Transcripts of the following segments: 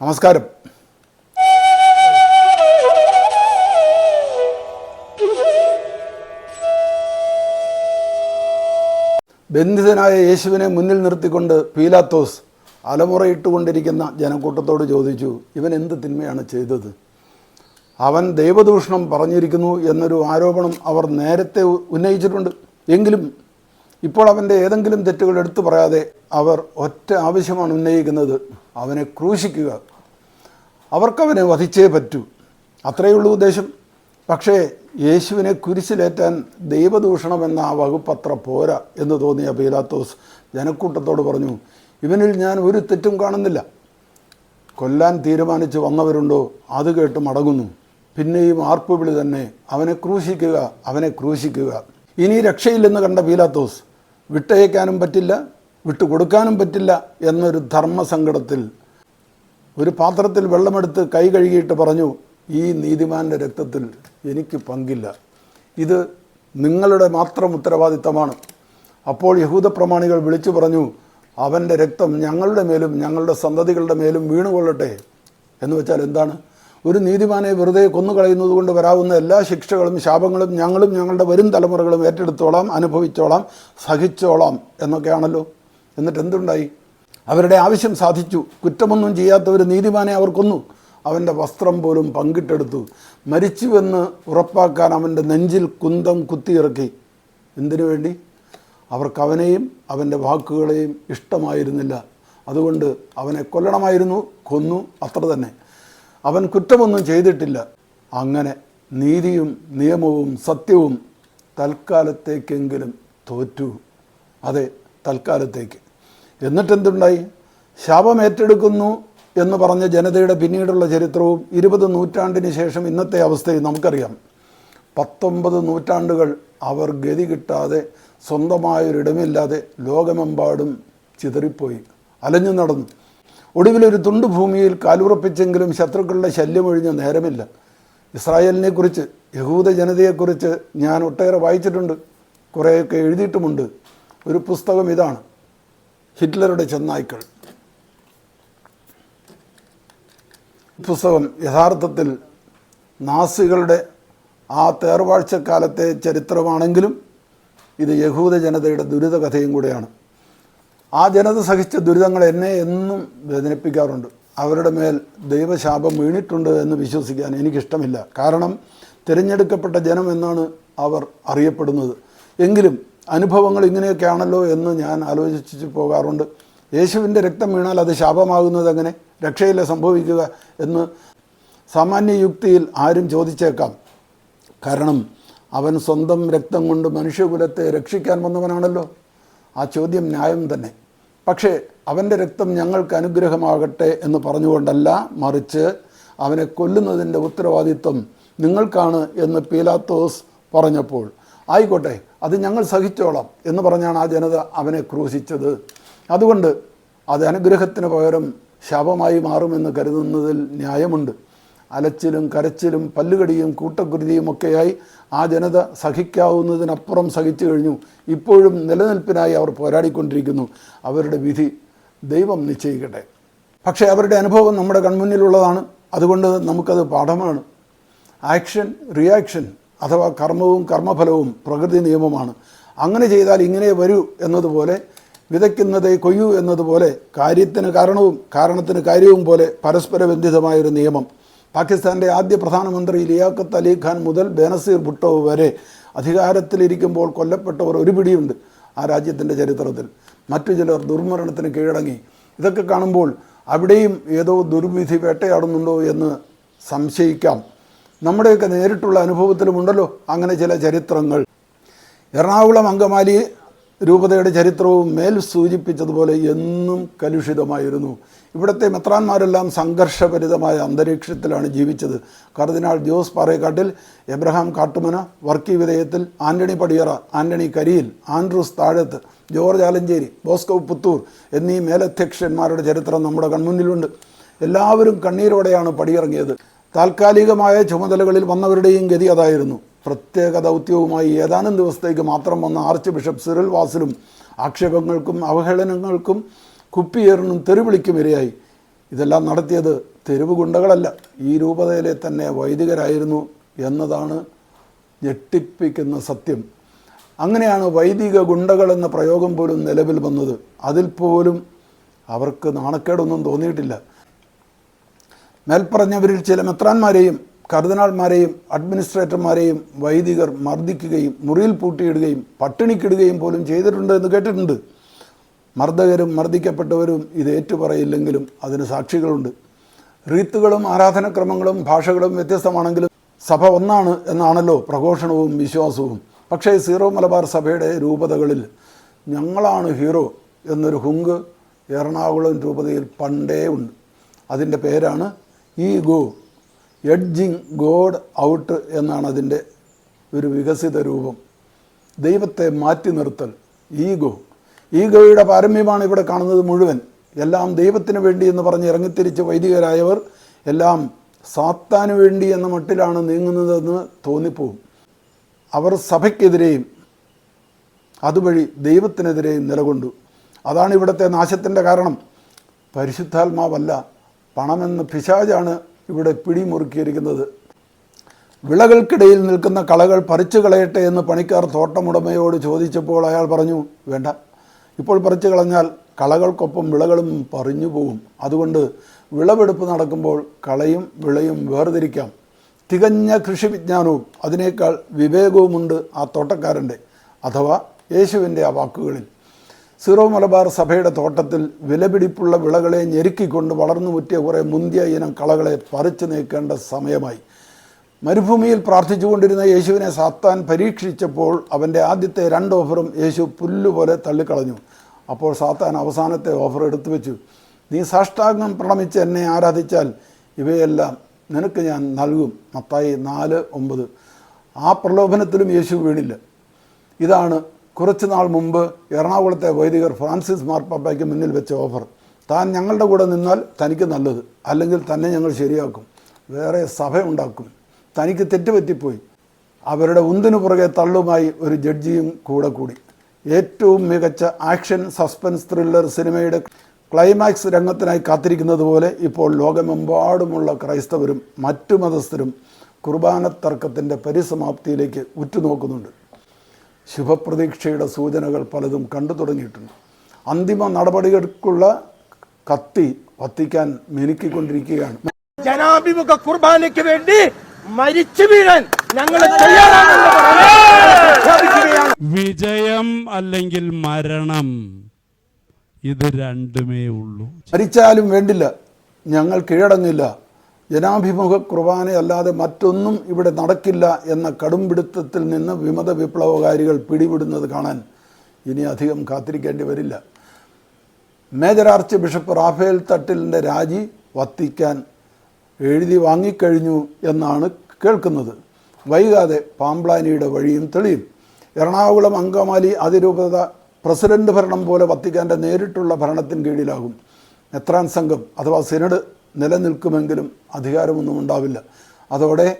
നമസ്കാരം. ബന്ധിതനായ യേശുവിനെ മുന്നിൽ നിർത്തിക്കൊണ്ട് പീലാത്തോസ് അലമുറയിട്ടുകൊണ്ടിരിക്കുന്ന ജനക്കൂട്ടത്തോട് ചോദിച്ചു ഇവൻ എന്ത് തിന്മയാണ് ചെയ്തത്? അവൻ ദൈവദൂഷണം പറഞ്ഞിരിക്കുന്നു എന്നൊരു ആരോപണം അവർ നേരത്തെ ഉന്നയിച്ചിട്ടുണ്ട്. എങ്കിലും ഇപ്പോൾ അവന്റെ ഏതെങ്കിലും തെറ്റുകൾ എടുത്തു പറയാതെ അവർ ഒറ്റ ആവശ്യമാണ് ഉന്നയിക്കുന്നത്. അവനെ ക്രൂശിക്കുക. അവർക്കവനെ വധിച്ചേ പറ്റൂ. അത്രയേ ഉള്ളൂ ഉദ്ദേശം. പക്ഷേ യേശുവിനെ കുരിശിലേറ്റാൻ ദൈവദൂഷണം എന്ന ആ വകുപ്പത്ര പോരാ എന്ന് തോന്നിയ പീലാത്തോസ് ജനക്കൂട്ടത്തോട് പറഞ്ഞു ഇവനിൽ ഞാൻ ഒരു തെറ്റും കാണുന്നില്ല. കൊല്ലാൻ തീരുമാനിച്ച് വന്നവരുണ്ടോ അത് കേട്ട് മടങ്ങുന്നു. പിന്നെയും ആർപ്പുവിളി തന്നെ അവനെ ക്രൂശിക്കുക അവനെ ക്രൂശിക്കുക. ഇനി രക്ഷയില്ലെന്ന് കണ്ട പീലാത്തോസ് വിട്ടയക്കാനും പറ്റില്ല വിട്ടുകൊടുക്കാനും പറ്റില്ല എന്നൊരു ധർമ്മസങ്കടത്തിൽ ഒരു പാത്രത്തിൽ വെള്ളമെടുത്ത് കൈ കഴുകിയിട്ട് പറഞ്ഞു ഈ നീതിമാന്റെ രക്തത്തിൽ എനിക്ക് പങ്കില്ല. ഇത് നിങ്ങളുടെ മാത്രം ഉത്തരവാദിത്തമാണ്. അപ്പോൾ യഹൂദ പ്രമാണികൾ വിളിച്ചു പറഞ്ഞു അവന്റെ രക്തം ഞങ്ങളുടെ മേലും ഞങ്ങളുടെ സന്തതികളുടെ മേലും വീണുകൊള്ളട്ടെ. എന്ന് വെച്ചാൽ എന്താണ്? ഒരു നീതിമാനെ വെറുതെ കൊന്നുകളയുന്നത് കൊണ്ട് വരാവുന്ന എല്ലാ ശിക്ഷകളും ശാപങ്ങളും ഞങ്ങളും ഞങ്ങളുടെ വരും തലമുറകളും ഏറ്റെടുത്തോളാം അനുഭവിച്ചോളാം സഹിച്ചോളാം എന്നൊക്കെയാണല്ലോ. എന്നിട്ട് എന്തുണ്ടായി? അവരുടെ ആവശ്യം സാധിച്ചു. കുറ്റമൊന്നും ചെയ്യാത്ത ഒരു നീതിമാനെ അവർ കൊന്നു. അവന്റെ വസ്ത്രം പോലും പങ്കിട്ടെടുത്തു. മരിച്ചുവെന്ന് ഉറപ്പാക്കാൻ അവന്റെ നെഞ്ചിൽ കുന്തം കുത്തിയിറക്കി. എന്തിനു വേണ്ടി? അവർക്ക് അവനെയും അവന്റെ വാക്കുകളെയും ഇഷ്ടമായിരുന്നില്ല. അതുകൊണ്ട് അവനെ കൊല്ലണമായിരുന്നു കൊന്നു അത്ര തന്നെ. അവൻ കുറ്റമൊന്നും ചെയ്തിട്ടില്ല. അങ്ങനെ നീതിയും നിയമവും സത്യവും തൽക്കാലത്തേക്കെങ്കിലും തോറ്റു. അതെ തൽക്കാലത്തേക്ക്. എന്നിട്ടെന്തുണ്ടായി? ശാപമേറ്റെടുക്കുന്നു എന്ന് പറഞ്ഞ ജനതയുടെ പിന്നീടുള്ള ചരിത്രവും ഇരുപത് നൂറ്റാണ്ടിന് ശേഷം ഇന്നത്തെ അവസ്ഥയും നമുക്കറിയാം. പത്തൊമ്പത് നൂറ്റാണ്ടുകൾ അവർ ഗതി കിട്ടാതെ സ്വന്തമായൊരിടമില്ലാതെ ലോകമെമ്പാടും ചിതറിപ്പോയി. അലഞ്ഞു നടന്നു. ഒടുവിലൊരു തുണ്ട് ഭൂമിയിൽ കാലുറപ്പിച്ചെങ്കിലും ശത്രുക്കളുടെ ശല്യമൊഴിഞ്ഞ നേരമില്ല. ഇസ്രായേലിനെ കുറിച്ച് യഹൂദ ജനതയെക്കുറിച്ച് ഞാൻ ഒട്ടേറെ വായിച്ചിട്ടുണ്ട്. കുറേയൊക്കെ എഴുതിയിട്ടുമുണ്ട്. ഒരു പുസ്തകം ഇതാണ്. ഹിറ്റ്ലറുടെ ചെന്നായ്ക്കൾ. പുസ്തകം യഥാർത്ഥത്തിൽ നാസികളുടെ ആ തേർവാഴ്ചക്കാലത്തെ ചരിത്രമാണെങ്കിലും ഇത് യഹൂദ ജനതയുടെ ദുരിത കഥയും കൂടെയാണ്. ആ ജനത സഹിച്ച ദുരിതങ്ങൾ എന്നെ എന്നും വേദനിപ്പിക്കാറുണ്ട്. അവരുടെ മേൽ ദൈവശാപം വീണിട്ടുണ്ട് എന്ന് വിശ്വസിക്കാൻ എനിക്കിഷ്ടമില്ല. കാരണം തിരഞ്ഞെടുക്കപ്പെട്ട ജനം എന്നാണ് അവർ അറിയപ്പെടുന്നത്. എങ്കിലും അനുഭവങ്ങൾ ഇങ്ങനെയൊക്കെയാണല്ലോ എന്ന് ഞാൻ ആലോചിച്ച് പോകാറുണ്ട്. യേശുവിന്റെ രക്തം വീണാൽ അത് ശാപമാകുന്നത് എങ്ങനെ? രക്ഷയില്ല സംഭവിക്കുക എന്ന് സാമാന്യ യുക്തിയിൽ ആരും ചോദിച്ചേക്കാം. കാരണം അവൻ സ്വന്തം രക്തം കൊണ്ട് മനുഷ്യകുലത്തെ രക്ഷിക്കാൻ വന്നവനാണല്ലോ. ആ ചോദ്യം ന്യായം തന്നെ. പക്ഷേ അവന്റെ രക്തം ഞങ്ങൾക്ക് അനുഗ്രഹമാകട്ടെ എന്ന് പറഞ്ഞുകൊണ്ടല്ല മറിച്ച് അവനെ കൊല്ലുന്നതിന്റെ ഉത്തരവാദിത്വം നിങ്ങൾക്കാണ് എന്ന് പീലാത്തോസ് പറഞ്ഞപ്പോൾ ആയിക്കോട്ടെ അത് ഞങ്ങൾ സഹിച്ചോളാം എന്ന് പറഞ്ഞാണ് ആ ജനത അവനെ ക്രൂശിച്ചത്. അതുകൊണ്ട് അത് അനുഗ്രഹത്തിന് പകരം ശാപമായി മാറുമെന്ന് കരുതുന്നതിൽ ന്യായമുണ്ട്. അലച്ചിലും കരച്ചിലും പല്ലുകടിയും കൂട്ടക്കുരുതിയുമൊക്കെയായി ആ ജനത സഹിക്കാവുന്നതിനപ്പുറം സഹിച്ചു കഴിഞ്ഞു. ഇപ്പോഴും നിലനിൽപ്പിനായി അവർ പോരാടിക്കൊണ്ടിരിക്കുന്നു. അവരുടെ വിധി ദൈവം നിശ്ചയിക്കട്ടെ. പക്ഷേ അവരുടെ അനുഭവം നമ്മുടെ കൺമുന്നിലുള്ളതാണ്. അതുകൊണ്ട് നമുക്കത് പാഠമാണ്. ആക്ഷൻ റിയാക്ഷൻ അഥവാ കർമ്മവും കർമ്മഫലവും പ്രകൃതി നിയമമാണ്. അങ്ങനെ ചെയ്താൽ ഇങ്ങനെ വരൂ എന്നതുപോലെ വിതയ്ക്കുന്നതേ കൊയ്യൂ എന്നതുപോലെ കാര്യത്തിന് കാരണവും കാരണത്തിന് കാര്യവും പോലെ പരസ്പര ബന്ധിതമായൊരു നിയമം പാകിസ്ഥാന്റെ ആദ്യ പ്രധാനമന്ത്രി ലിയാഖത്ത് അലി ഖാൻ മുതൽ ബേനസീർ ഭുട്ടോ വരെ അധികാരത്തിലിരിക്കുമ്പോൾ കൊല്ലപ്പെട്ടവർ ഒരു പിടിയുണ്ട് ആ രാജ്യത്തിന്റെ ചരിത്രത്തിൽ. മറ്റു ചിലർ ദുർമരണത്തിന് കീഴടങ്ങി. ഇതൊക്കെ കാണുമ്പോൾ അവിടെയും ഏതോ ദുർവിധി വേട്ടയാടുന്നുണ്ടോ എന്ന് സംശയിക്കാം. നമ്മുടെയൊക്കെ നേരിട്ടുള്ള അനുഭവത്തിലുമുണ്ടല്ലോ അങ്ങനെ ചില ചരിത്രങ്ങൾ. എറണാകുളം അങ്കമാലി രൂപതയുടെ ചരിത്രവും മേൽ സൂചിപ്പിച്ചതുപോലെ എന്നും കലുഷിതമായിരുന്നു. ഇവിടുത്തെ മെത്രാന്മാരെല്ലാം സംഘർഷഭരിതമായ അന്തരീക്ഷത്തിലാണ് ജീവിച്ചത്. കർദിനാൾ ജോസ് പാറേക്കാട്ടിൽ എബ്രഹാം കാട്ടുമന വർക്കി വിധേയത്തിൽ ആന്റണി പടിയറ ആന്റണി കരിയിൽ ആൻഡ്രൂസ് താഴത്ത് ജോർജ് ആലഞ്ചേരി ബോസ്കോ പുത്തൂർ എന്നീ മേലധ്യക്ഷന്മാരുടെ ചരിത്രം നമ്മുടെ കൺമുന്നിലുണ്ട്. എല്ലാവരും കണ്ണീരോടെയാണ് പടിയിറങ്ങിയത്. താൽക്കാലികമായ ചുമതലകളിൽ വന്നവരുടെയും ഗതി അതായിരുന്നു. പ്രത്യേക ദൗത്യവുമായി ഏതാനും ദിവസത്തേക്ക് മാത്രം വന്ന ആർച്ച് ബിഷപ്പ് സിറിൽ വാസിലും ആക്ഷേപങ്ങൾക്കും അവഹേളനങ്ങൾക്കും കുപ്പിയേറിനും തെരുവിളിക്കും ഇരയായി. ഇതെല്ലാം നടത്തിയത് തെരുവ് ഗുണ്ടകളല്ല ഈ രൂപതയിലെ തന്നെ വൈദികരായിരുന്നു എന്നതാണ് ഞെട്ടിപ്പിക്കുന്ന സത്യം. അങ്ങനെയാണ് വൈദിക ഗുണ്ടകൾ എന്ന പ്രയോഗം പോലും നിലവിൽ വന്നത്. അതിൽ പോലും അവർക്ക് നാണക്കേടൊന്നും തോന്നിയിട്ടില്ല. മേൽപ്പറഞ്ഞവരിൽ ചില മെത്രാന്മാരെയും കർദിനാൾമാരെയും അഡ്മിനിസ്ട്രേറ്റർമാരെയും വൈദികർ മർദ്ദിക്കുകയും മുറിയിൽ പൂട്ടിയിടുകയും പട്ടിണിക്കിടുകയും പോലും ചെയ്തിട്ടുണ്ട് എന്ന് കേട്ടിട്ടുണ്ട്. മർദ്ദകരും മർദ്ദിക്കപ്പെട്ടവരും ഇത് ഏറ്റുപറയില്ലെങ്കിലും അതിന് സാക്ഷികളുണ്ട്. റീത്തുകളും ആരാധനക്രമങ്ങളും ഭാഷകളും വ്യത്യസ്തമാണെങ്കിലും സഭ ഒന്നാണ് എന്നാണല്ലോ പ്രഘോഷണവും വിശ്വാസവും. പക്ഷേ സീറോ മലബാർ സഭയുടെ രൂപതകളിൽ ഞങ്ങളാണ് ഹീറോ എന്നൊരു ഹുങ്ക് എറണാകുളം രൂപതയിൽ പണ്ടേ ഉണ്ട്. അതിന്റെ പേരാണ് ഈ ഗോ എഡ്ജിങ് ഗോഡ് ഔട്ട് എന്നാണ് അതിന്റെ ഒരു വികസിത രൂപം. ദൈവത്തെ മാറ്റി നിർത്തൽ ഈഗോ. ഈഗോയുടെ പാരമ്യമാണ് ഇവിടെ കാണുന്നത് മുഴുവൻ. എല്ലാം ദൈവത്തിന് വേണ്ടി എന്ന് പറഞ്ഞ് ഇറങ്ങിത്തിരിച്ച് വൈദികരായവർ എല്ലാം സാത്താന് വേണ്ടി എന്ന മട്ടിലാണ് നീങ്ങുന്നതെന്ന് തോന്നിപ്പോവും. അവർ സഭയ്ക്കെതിരെയും അതുവഴി ദൈവത്തിനെതിരെയും നിലകൊണ്ടു. അതാണ് ഇവിടുത്തെ നാശത്തിന്റെ കാരണം. പരിശുദ്ധാത്മാവല്ല. പണമെന്ന പിശാജാണ് ഇവിടെ പിടിമുറുക്കിയിരിക്കുന്നത്. വിളകൾക്കിടയിൽ നിൽക്കുന്ന കളകൾ പറിച്ചു കളയട്ടെ എന്ന് പണിക്കാർ തോട്ടമുടമയോട് ചോദിച്ചപ്പോൾ അയാൾ പറഞ്ഞു വേണ്ട. ഇപ്പോൾ പറിച്ചു കളഞ്ഞാൽ കളകൾക്കൊപ്പം വിളകളും പറിഞ്ഞു പോകും അതുകൊണ്ട് വിളവെടുപ്പ് നടക്കുമ്പോൾ കളയും വിളയും വേർതിരിക്കാം. തികഞ്ഞ കൃഷി വിജ്ഞാനവും അതിനേക്കാൾ വിവേകവുമുണ്ട് ആ തോട്ടക്കാരന്റെ. അഥവാ യേശുവിന്റെ ആ വാക്കുകളിൽ. സീറോ മലബാർ സഭയുടെ തോട്ടത്തിൽ വിലപിടിപ്പുള്ള വിളകളെ ഞെരുക്കിക്കൊണ്ട് വളർന്നു മുറ്റിയ കുറേ മുന്തിയ ഇനം കളകളെ പറിച്ചു നീക്കേണ്ട സമയമായി. മരുഭൂമിയിൽ പ്രാർത്ഥിച്ചുകൊണ്ടിരുന്ന യേശുവിനെ സാത്താൻ പരീക്ഷിച്ചപ്പോൾ അവന്റെ ആദ്യത്തെ രണ്ട് ഓഫറും യേശു പുല്ലുപോലെ തള്ളിക്കളഞ്ഞു. അപ്പോൾ സാത്താൻ അവസാനത്തെ ഓഫർ എടുത്തു വെച്ചു. നീ സാഷ്ടാംഗം പ്രണമിച്ച് എന്നെ ആരാധിച്ചാൽ ഇവയെല്ലാം നിനക്ക് ഞാൻ നൽകും. മത്തായി നാല് ഒമ്പത്. ആ പ്രലോഭനത്തിലും യേശു വീണില്ല. ഇതാണ് കുറച്ച് നാൾ മുമ്പ് എറണാകുളത്തെ വൈദികർ ഫ്രാൻസിസ് മാർപ്പാപ്പയ്ക്ക് മുന്നിൽ വെച്ച ഓഫർ. താൻ ഞങ്ങളുടെ കൂടെ നിന്നാൽ തനിക്ക് നല്ലത് അല്ലെങ്കിൽ തന്നെ ഞങ്ങൾ ശരിയാക്കും. വേറെ സഭ ഉണ്ടാക്കും തനിക്ക് തെറ്റുപറ്റിപ്പോയി. അവരുടെ ഉന്തിനു പുറകെ തള്ളുമായി ഒരു ജഡ്ജിയും കൂടെ കൂടി. ഏറ്റവും മികച്ച ആക്ഷൻ സസ്പെൻസ് ത്രില്ലർ സിനിമയുടെ ക്ലൈമാക്സ് രംഗത്തിനായി കാത്തിരിക്കുന്നത് പോലെ ഇപ്പോൾ ലോകമെമ്പാടുമുള്ള ക്രൈസ്തവരും മറ്റു മതസ്ഥരും കുർബാന തർക്കത്തിന്റെ പരിസമാപ്തിയിലേക്ക് ഉറ്റുനോക്കുന്നുണ്ട്. ശുഭപ്രതീക്ഷയുടെ സൂചനകൾ പലതും കണ്ടു തുടങ്ങിയിട്ടുണ്ട്. അന്തിമ നടപടികൾക്കുള്ള കത്തി വത്തിക്കാൻ മെനുക്കിക്കൊണ്ടിരിക്കുകയാണ്. ജനാഭിമുഖ കുർബാനയ്ക്ക് വേണ്ടി മരിച്ചു വീഴാൻ ഞങ്ങൾ വിജയം അല്ലെങ്കിൽ മരണം ഇത് രണ്ടുമേ ഉള്ളൂ. മരിച്ചാലും വേണ്ടില്ല ഞങ്ങൾ കീഴടങ്ങില്ല. ജനാഭിമുഖ കുർബാനയല്ലാതെ മറ്റൊന്നും ഇവിടെ നടക്കില്ല എന്ന കടുംപിടുത്തത്തിൽ നിന്ന് വിമത വിപ്ലവകാരികൾ പിടിവിടുന്നത് കാണാൻ ഇനി അധികം കാത്തിരിക്കേണ്ടി വരില്ല. മേജർ ആർച്ച് ബിഷപ്പ് റാഫേൽ തട്ടിലിന്റെ രാജി വത്തിക്കാൻ എഴുതി വാങ്ങിക്കഴിഞ്ഞു എന്നാണ് കേൾക്കുന്നത്. വൈകാതെ പാംപ്ലാനിയുടെ വഴിയും തെളിയും. എറണാകുളം അങ്കമാലി അതിരൂപത പ്രസിഡന്റ് ഭരണം പോലെ വത്തിക്കാന്റെ നേരിട്ടുള്ള ഭരണത്തിന് കീഴിലാകും. മെത്രാൻ സംഘം അഥവാ സിനഡ് നിലനിൽക്കുമെങ്കിലും അധികാരമൊന്നും ഉണ്ടാവില്ല. അതോടെ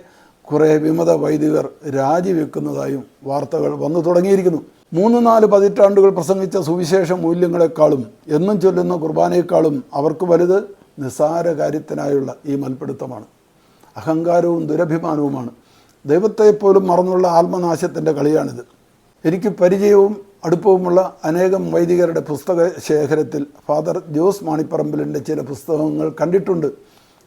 കുറേ വിമത വൈദികർ രാജിവെക്കുന്നതായും വാർത്തകൾ വന്നു തുടങ്ങിയിരിക്കുന്നു. മൂന്ന് നാല് പതിറ്റാണ്ടുകൾ പ്രസംഗിച്ച സുവിശേഷ മൂല്യങ്ങളെക്കാളും എന്നും ചൊല്ലുന്ന കുർബാനയെക്കാളും അവർക്ക് വലുത് നിസ്സാര കാര്യത്തിനായുള്ള ഈ മൽപ്പിടുത്തമാണ് അഹങ്കാരവും ദുരഭിമാനവുമാണ്. ദൈവത്തെപ്പോലും മറന്നുള്ള ആത്മനാശത്തിന്റെ കളിയാണിത്. എനിക്ക് പരിചയവും അടുപ്പവുമുള്ള അനേകം വൈദികരുടെ പുസ്തക ശേഖരത്തിൽ ഫാദർ ജോസ് മാണിപ്പറമ്പിലിന്റെ ചില പുസ്തകങ്ങൾ കണ്ടിട്ടുണ്ട്.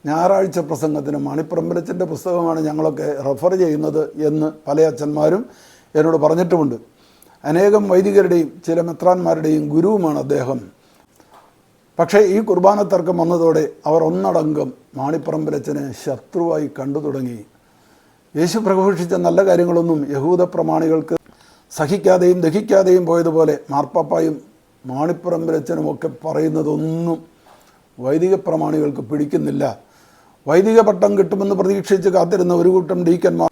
ഞായറാഴ്ച പ്രസംഗത്തിന് മാണിപ്പറമ്പിലച്ചന്റെ പുസ്തകമാണ് ഞങ്ങളൊക്കെ റെഫർ ചെയ്യുന്നത് എന്ന് പല അച്ഛന്മാരും എന്നോട് പറഞ്ഞിട്ടുമുണ്ട്. അനേകം വൈദികരുടെയും ചില മെത്രാന്മാരുടെയും ഗുരുവുമാണ് അദ്ദേഹം. പക്ഷേ ഈ കുർബാന തർക്കം വന്നതോടെ അവർ ഒന്നടങ്കം മാണിപ്പറമ്പിലച്ചനെ ശത്രുവായി കണ്ടു തുടങ്ങി. യേശു പ്രഘോഷിച്ച നല്ല കാര്യങ്ങളൊന്നും യഹൂദ പ്രമാണികൾക്ക് സഹിക്കാതെയും ദഹിക്കാതെയും പോയതുപോലെ മാർപ്പാപ്പായും മാണിപ്പറമ്പിലച്ചനും ഒക്കെ പറയുന്നതൊന്നും വൈദിക പ്രമാണികൾക്ക് പിടിക്കുന്നില്ല. വൈദിക പട്ടം കിട്ടുമെന്ന് പ്രതീക്ഷിച്ച് കാത്തിരുന്ന ഒരു കൂട്ടം ഡീക്കന്മാർ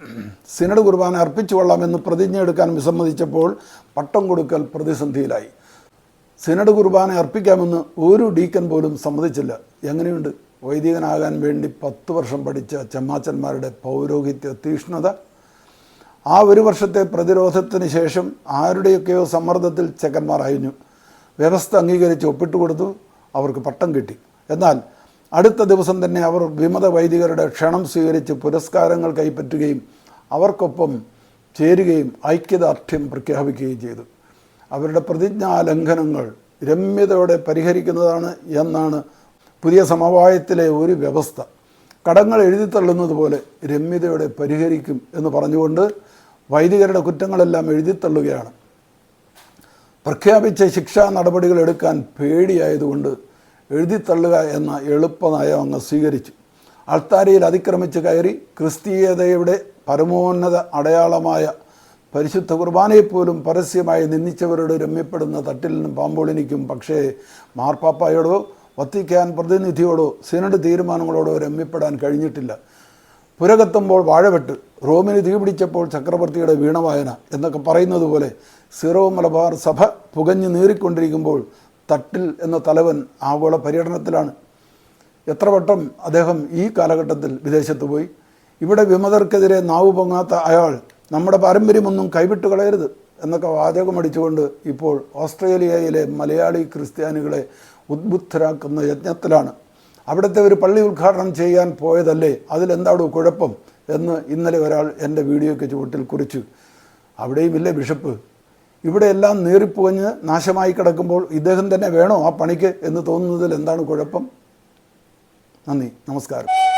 സിനഡ് കുർബാന അർപ്പിച്ചു കൊള്ളാമെന്ന് പ്രതിജ്ഞ എടുക്കാൻ വിസമ്മതിച്ചപ്പോൾ പട്ടം കൊടുക്കൽ പ്രതിസന്ധിയിലായി. സിനഡ് കുർബാന അർപ്പിക്കാമെന്ന് ഒരു ഡീക്കൻ പോലും സമ്മതിച്ചില്ല. എങ്ങനെയുണ്ട്? വൈദികനാകാൻ വേണ്ടി പത്ത് വർഷം പഠിച്ച ചമ്മാച്ചന്മാരുടെ പൗരോഹിത്യ തീഷ്ണത? ആ ഒരു വർഷത്തെ പ്രതിരോധത്തിന് ശേഷം ആരുടെയൊക്കെയോ സമ്മർദ്ദത്തിൽ ചെക്കന്മാർ അയഞ്ഞു. വ്യവസ്ഥ അംഗീകരിച്ച് ഒപ്പിട്ട് കൊടുത്തു. അവർക്ക് പട്ടം കിട്ടി. എന്നാൽ അടുത്ത ദിവസം തന്നെ അവർ വിമത വൈദികരുടെ ക്ഷണം സ്വീകരിച്ച് പുരസ്കാരങ്ങൾ കൈപ്പറ്റുകയും അവർക്കൊപ്പം ചേരുകയും ഐക്യദാർഢ്യം പ്രഖ്യാപിക്കുകയും ചെയ്തു. അവരുടെ പ്രതിജ്ഞാലംഘനങ്ങൾ രമ്യതയോടെ പരിഹരിക്കുന്നതാണ് എന്നാണ് പുതിയ സമവായത്തിലെ ഒരു വ്യവസ്ഥ. കടങ്ങൾ എഴുതിത്തള്ളുന്നത് പോലെ രമ്യതയോടെ പരിഹരിക്കും എന്ന് പറഞ്ഞുകൊണ്ട് വൈദികരുടെ കുറ്റങ്ങളെല്ലാം എഴുതിത്തള്ളുകയാണ് പ്രഖ്യാപിച്ച ശിക്ഷാ നടപടികൾ എടുക്കാൻ പേടിയായതുകൊണ്ട് എഴുതിത്തള്ളുക എന്ന എളുപ്പ നയം അങ്ങ് സ്വീകരിച്ചു. അൾത്താരയിൽ അതിക്രമിച്ച് കയറി ക്രിസ്തീയതയുടെ പരമോന്നത അടയാളമായ പരിശുദ്ധ കുർബാനയെപ്പോലും പരസ്യമായി നിന്ദിച്ചവരോട് രമ്യപ്പെടുന്ന തട്ടിൽ നിന്നും പാമ്പോളിനിക്കും പക്ഷേ മാർപ്പാപ്പായോടോ വത്തിക്കാൻ പ്രതിനിധിയോടോ സിനഡ് തീരുമാനങ്ങളോടോ രമ്യപ്പെടാൻ കഴിഞ്ഞിട്ടില്ല. പുരകത്തുമ്പോൾ വാഴവെട്ട് റോമിന് തീപിടിച്ചപ്പോൾ ചക്രവർത്തിയുടെ വീണവായന എന്നൊക്കെ പറയുന്നത് പോലെ സീറോ മലബാർ സഭ പുകഞ്ഞു നീറിക്കൊണ്ടിരിക്കുമ്പോൾ തട്ടിൽ എന്ന തലവൻ ആഗോള പര്യടനത്തിലാണ്. എത്ര വട്ടം അദ്ദേഹം ഈ കാലഘട്ടത്തിൽ വിദേശത്ത് പോയി? ഇവിടെ വിമതർക്കെതിരെ നാവ് പൊങ്ങാത്ത അയാൾ നമ്മുടെ പാരമ്പര്യമൊന്നും കൈവിട്ട് കളയരുത് എന്നൊക്കെ വാചകമടിച്ചുകൊണ്ട് ഇപ്പോൾ ഓസ്ട്രേലിയയിലെ മലയാളി ക്രിസ്ത്യാനികളെ ഉദ്ബുദ്ധരാക്കുന്ന യജ്ഞത്തിലാണ്. അവിടുത്തെ ഒരു പള്ളി ഉദ്ഘാടനം ചെയ്യാൻ പോയതല്ലേ? അതിലെന്താണോ കുഴപ്പം? എന്ന് ഇന്നലെ ഒരാൾ എന്റെ വീഡിയോയ്ക്ക് ചുവട്ടിൽ കുറിച്ചു. അവിടെയും ഇല്ലേ ബിഷപ്പ്? ഇവിടെ എല്ലാം നാശമായി കിടക്കുമ്പോൾ ഇദ്ദേഹം തന്നെ വേണോ ആ പണിക്ക് എന്ന് തോന്നുന്നതിൽ എന്താണ് കുഴപ്പം? നന്ദി. നമസ്കാരം.